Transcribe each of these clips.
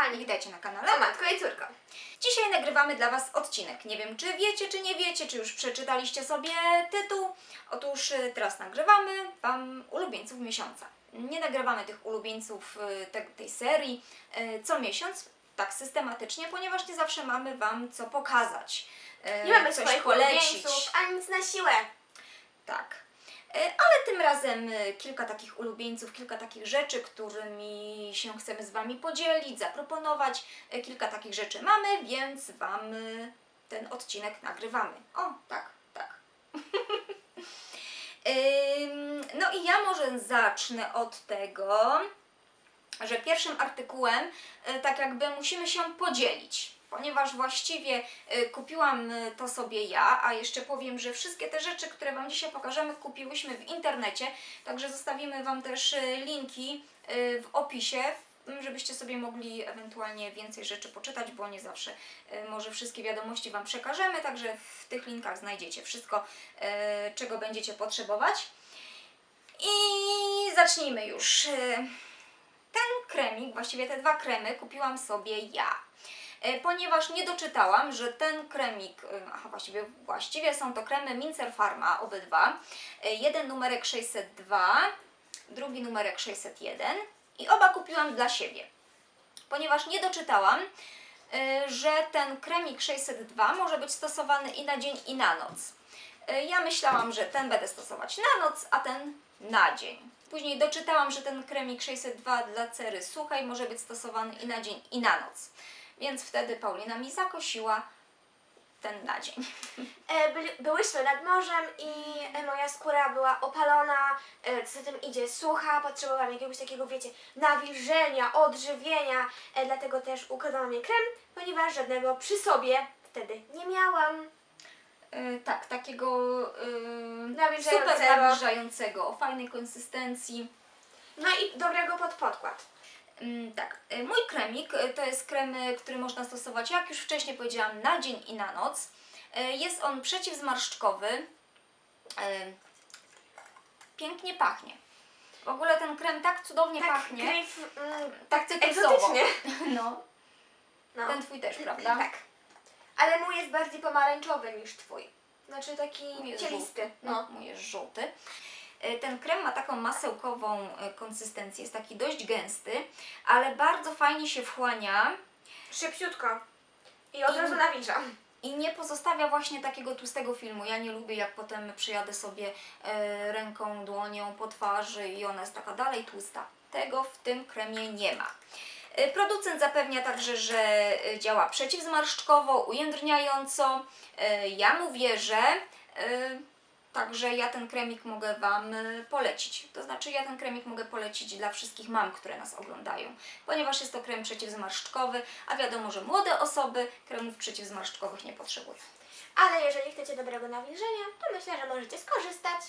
kochani. Witajcie na kanale. O matko i córko. Dzisiaj nagrywamy dla Was odcinek. Nie wiem, czy wiecie, czy nie wiecie, czy już przeczytaliście sobie tytuł. Otóż y, teraz nagrywamy Wam ulubieńców miesiąca. Nie nagrywamy tych ulubieńców y, te, tej serii y, co miesiąc, tak systematycznie, ponieważ nie zawsze mamy Wam co pokazać. Nie mamy coś swoich polecić. ulubieńców, ani nic na siłę. Tak. E, Ale tym razem e, kilka takich ulubieńców, kilka takich rzeczy, którymi się chcemy z Wami podzielić, zaproponować. E, Kilka takich rzeczy mamy, więc Wam ten odcinek nagrywamy. O, tak, tak. No i ja może zacznę od tego, że pierwszym artykułem tak jakby musimy się podzielić, ponieważ właściwie e, kupiłam e, to sobie ja, a jeszcze powiem, że wszystkie te rzeczy, które Wam dzisiaj pokażemy, kupiłyśmy w internecie, także zostawimy Wam też e, linki w opisie, żebyście sobie mogli ewentualnie więcej rzeczy poczytać, bo nie zawsze może wszystkie wiadomości Wam przekażemy, także w tych linkach znajdziecie wszystko, czego będziecie potrzebować. I zacznijmy już. Ten kremik, właściwie te dwa kremy kupiłam sobie ja. E, Ponieważ nie doczytałam, że ten kremik, e, aha właściwie, właściwie są to kremy Mincer Pharma, obydwa. E, Jeden numerek 602, drugi numerek 601 i oba kupiłam dla siebie. Ponieważ nie doczytałam, że ten kremik 602 może być stosowany i na dzień i na noc. Ja myślałam, że ten będę stosować na noc, a ten na dzień. Później doczytałam, że ten kremik 602 dla cery suchej może być stosowany i na dzień, i na noc. Więc wtedy Paulina mi zakosiła ten na dzień. E, byli, byłyśmy nad morzem i e, moja skóra była opalona, e, co za tym idzie sucha, potrzebowałam jakiegoś takiego, wiecie, nawilżenia, odżywienia, dlatego też układałam je krem, ponieważ żadnego przy sobie wtedy nie miałam. E, tak, takiego e, Nawilżającego. super nawilżającego, o fajnej konsystencji. No i dobrego pod podkład. Mm, tak, y, mój kremik y, to jest krem, y, który można stosować, jak już wcześniej powiedziałam, na dzień i na noc. Jest on przeciwzmarszczkowy. Pięknie pachnie. W ogóle ten krem tak cudownie Tak, pachnie. gryf, mm, Tak cytrysowo. egzotycznie. No, No. ten twój też, prawda? Tak. Ale mój jest bardziej pomarańczowy niż twój. Znaczy taki Mój cielisty. żółty. No, mój jest żółty. Y, Ten krem ma taką masełkową y, konsystencję, jest taki dość gęsty, ale bardzo fajnie się wchłania. Szybciutko. I od I- razu nawilża. I nie pozostawia właśnie takiego tłustego filmu. Ja nie lubię, jak potem przyjadę sobie e, ręką, dłonią po twarzy i ona jest taka dalej tłusta. Tego w tym kremie nie ma. E, Producent zapewnia także, że e, działa przeciwzmarszczkowo, ujędrniająco. E, Ja mu wierzę, e, także ja ten kremik mogę Wam e, polecić. To znaczy ja ten kremik mogę polecić dla wszystkich mam, które nas oglądają, ponieważ jest to krem przeciwzmarszczkowy, a wiadomo, że młode osoby kremów przeciwzmarszczkowych nie potrzebują. Ale jeżeli chcecie dobrego nawilżenia, to myślę, że możecie skorzystać.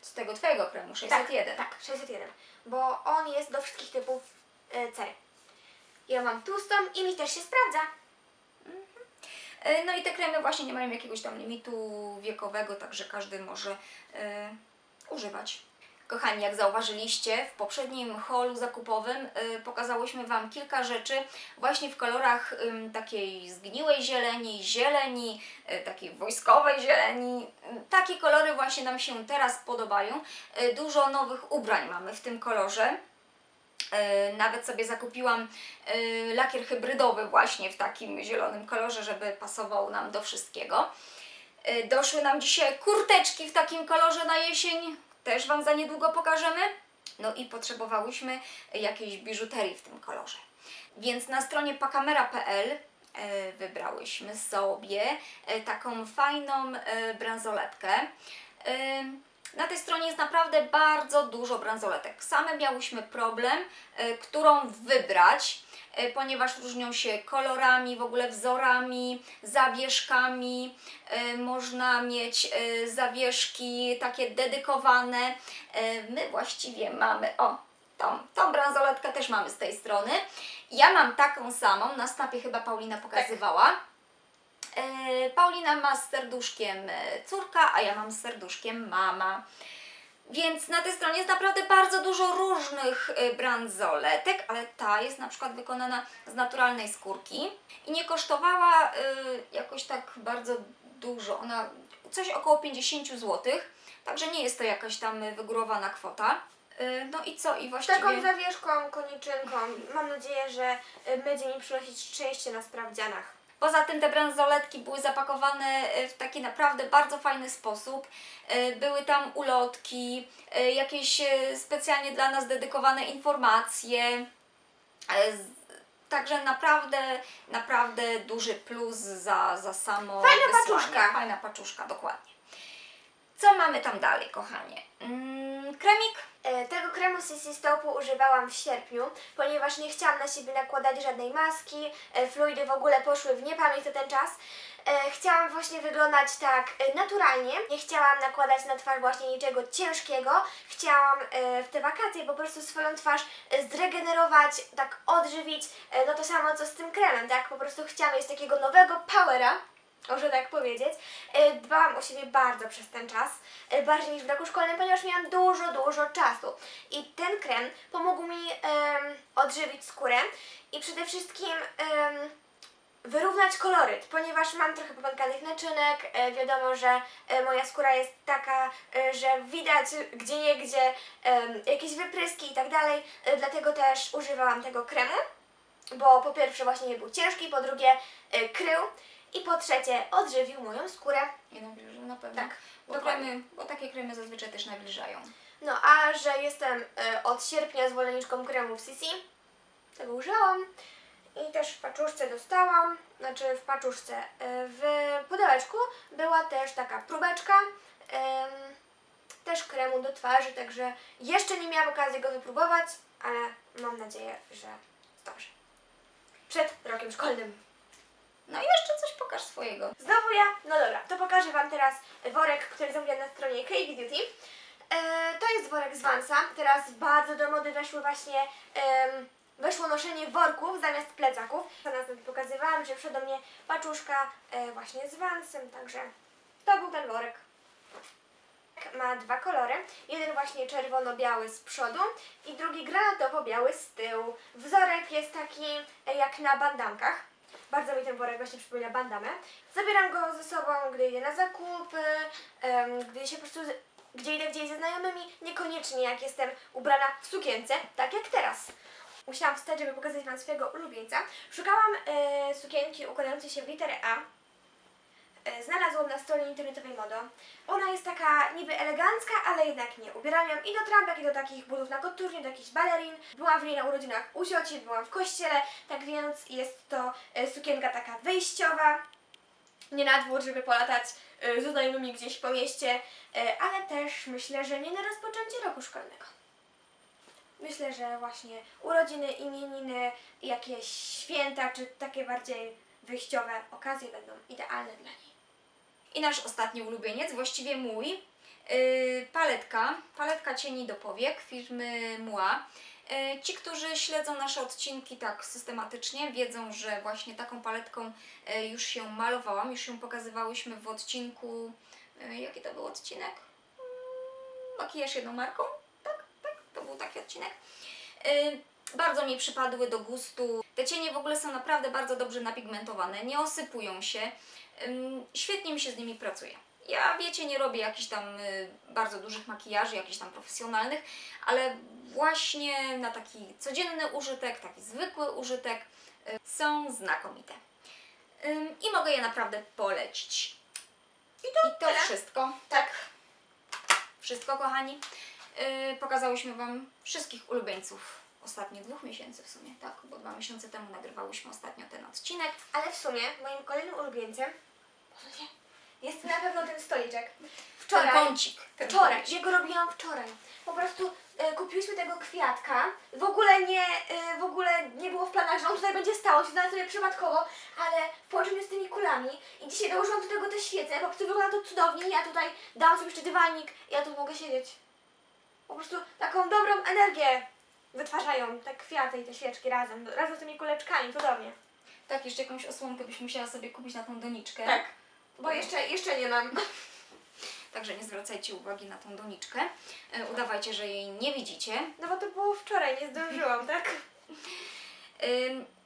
Z tego Twojego kremu 601. Tak, tak, 601. Bo on jest do wszystkich typów e, cery. Ja mam tłustą i mi też się sprawdza. E, No i te kremy właśnie nie mają jakiegoś tam limitu wiekowego, także każdy może e, używać. Kochani, jak zauważyliście, w poprzednim holu zakupowym e, pokazałyśmy Wam kilka rzeczy właśnie w kolorach takiej zgniłej zieleni, zieleni, takiej wojskowej zieleni. Ym, Takie kolory właśnie nam się teraz podobają. Dużo nowych ubrań mamy w tym kolorze. E, Nawet sobie zakupiłam e, lakier hybrydowy właśnie w takim zielonym kolorze, żeby pasował nam do wszystkiego. E, Doszły nam dzisiaj kurteczki w takim kolorze na jesień, też Wam za niedługo pokażemy. No i potrzebowałyśmy jakiejś biżuterii w tym kolorze. Więc na stronie pakamera.pl wybrałyśmy sobie taką fajną bransoletkę. Na tej stronie jest naprawdę bardzo dużo bransoletek. Same miałyśmy problem, e, którą wybrać, e, ponieważ różnią się kolorami, w ogóle wzorami, zawieszkami. E, Można mieć zawieszki takie dedykowane. My właściwie mamy, o, tą, tą bransoletkę też mamy z tej strony. Ja mam taką samą, na snapie chyba Paulina pokazywała. E, Paulina ma z serduszkiem e, córka, a ja mam z serduszkiem mama. Więc na tej stronie jest naprawdę bardzo dużo różnych y, bransoletek, ale ta jest na przykład wykonana z naturalnej skórki i nie kosztowała jakoś tak bardzo dużo. Ona coś około 50 zł, także nie jest to jakaś tam wygórowana kwota. No i co? I właściwie... Taką zawieszką, koniczynką. Mam nadzieję, że będzie mi przynosić szczęście na sprawdzianach. Poza tym te bransoletki były zapakowane e, w taki naprawdę bardzo fajny sposób. E, Były tam ulotki, e, jakieś specjalnie dla nas dedykowane informacje. Także naprawdę, naprawdę duży plus za, za samo Fajna wysłanie. paczuszka. Fajna paczuszka, dokładnie. Co mamy tam dalej, kochanie? Mm, kremik? E, Tego kremu CC Stopu używałam w sierpniu, ponieważ nie chciałam na siebie nakładać żadnej maski, e, fluidy w ogóle poszły w niepamięć na ten czas. E, Chciałam właśnie wyglądać tak naturalnie, nie chciałam nakładać na twarz właśnie niczego ciężkiego. Chciałam w te wakacje po prostu swoją twarz zregenerować, tak odżywić, no to samo co z tym kremem, tak? Po prostu chciałam mieć takiego nowego powera, może tak powiedzieć. E, Dbałam o siebie bardzo przez ten czas, e, bardziej niż w roku szkolnym, ponieważ miałam dużo, dużo czasu. I ten krem pomógł mi em, odżywić skórę i przede wszystkim em, wyrównać koloryt, ponieważ mam trochę popękanych naczynek. E, wiadomo, że moja skóra jest taka, że widać gdzie niegdzie jakieś wypryski i tak dalej. Dlatego też używałam tego kremu, bo po pierwsze właśnie nie był ciężki, po drugie krył i po trzecie odżywił moją skórę. Nie nawilżył na pewno. Tak, bo, dokładnie. kremy, bo takie kremy zazwyczaj też nawilżają. No a że jestem e, od sierpnia zwolenniczką kremów CC, tego użyłam i też w paczuszce dostałam, znaczy w paczuszce, e, w pudełeczku była też taka próbeczka em, też kremu do twarzy, także jeszcze nie miałam okazji go wypróbować, ale mam nadzieję, że dobrze. Przed rokiem szkolnym. No i jeszcze coś pokaż swojego. Znowu ja? No dobra, to pokażę Wam teraz worek, który zamówiłam na stronie KB Beauty. E, to jest worek z Vansa. Teraz bardzo do mody weszły właśnie, em, weszło noszenie worków zamiast plecaków. To nas wtedy pokazywałam, że do mnie paczuszka e, właśnie z Vansem, także to był ten worek. Ma dwa kolory. Jeden właśnie czerwono-biały z przodu i drugi granatowo-biały z tyłu. Wzorek jest taki e, jak na bandankach. Bardzo mi ten worek właśnie przypomina bandamę. Zabieram go ze sobą, gdy idę na zakupy, gdy się po prostu, gdzie idę gdzieś ze znajomymi, niekoniecznie jak jestem ubrana w sukience, tak jak teraz. Musiałam wstać, żeby pokazać Wam swojego ulubieńca. Szukałam e, sukienki układającej się w literę A. E, Znalazłam na stronie internetowej Modo. Ona jest taka niby elegancka, ale jednak nie. Ubierałam ją i do trampek, i do takich butów na koturnie, do jakichś balerin. Byłam w niej na urodzinach u cioci, byłam w kościele, tak więc jest to e, sukienka taka wyjściowa. Nie na dwór, żeby polatać e, ze znajomymi gdzieś po mieście, ale też myślę, że nie na rozpoczęcie roku szkolnego. Myślę, że właśnie urodziny, imieniny, jakieś święta, czy takie bardziej wyjściowe okazje będą idealne dla niej. I nasz ostatni ulubieniec, właściwie mój, yy, paletka, paletka cieni do powiek firmy Mua. Yy, Ci, którzy śledzą nasze odcinki tak systematycznie, wiedzą, że właśnie taką paletką yy, już się malowałam, już ją pokazywałyśmy w odcinku. Jaki to był odcinek? Mm, Makijaż jedną marką? Tak, tak, to był taki odcinek. Bardzo mi przypadły do gustu. Te cienie w ogóle są naprawdę bardzo dobrze napigmentowane, nie osypują się. Świetnie mi się z nimi pracuje. Ja wiecie, nie robię jakichś tam y, bardzo dużych makijaży, jakichś tam profesjonalnych, ale właśnie na taki codzienny użytek, taki zwykły użytek y, są znakomite. I mogę je naprawdę polecić. I to, I to tyle? wszystko. Tak. Wszystko, kochani. Yy, pokazałyśmy Wam wszystkich ulubieńców ostatnich dwóch miesięcy w sumie, tak? Bo dwa miesiące temu nagrywałyśmy ostatnio ten odcinek. Ale w sumie moim kolejnym ulubieńcem jest na pewno ten stoliczek. Wczoraj, Ten kącik. Ten wczoraj, kącik. ja go robiłam wczoraj. Po prostu e, kupiłyśmy tego kwiatka. W ogóle nie, e, w ogóle nie było w planach, że on tutaj będzie stał, się znalazł sobie przypadkowo, ale w połączeniu z tymi kulami i dzisiaj dołożyłam do tego te świece, po prostu wygląda to cudownie. Ja tutaj dałam sobie jeszcze dywanik i ja tu mogę siedzieć. Po prostu taką dobrą energię wytwarzają te kwiaty i te świeczki razem, razem z tymi kuleczkami, cudownie. Tak, jeszcze jakąś osłonkę byś musiała sobie kupić na tą doniczkę. Tak, bo jeszcze, jeszcze nie mam. także nie zwracajcie uwagi na tą doniczkę. E, udawajcie, że jej nie widzicie. No bo to było wczoraj, nie zdążyłam, tak?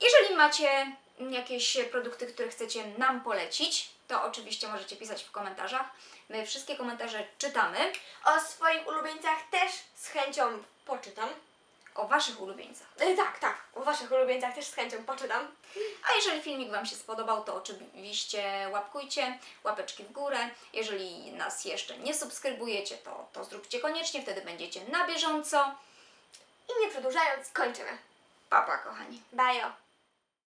Jeżeli macie jakieś produkty, które chcecie nam polecić, to oczywiście możecie pisać w komentarzach. My wszystkie komentarze czytamy. O swoich ulubieńcach też z chęcią poczytam. O Waszych ulubieńcach. E, tak, tak, o waszych ulubieńcach też z chęcią poczytam. A jeżeli filmik Wam się spodobał, to oczywiście łapkujcie, łapeczki w górę. Jeżeli nas jeszcze nie subskrybujecie, to, to zróbcie koniecznie, wtedy będziecie na bieżąco. I nie przedłużając, kończymy. Pa, pa, kochani. Bajo!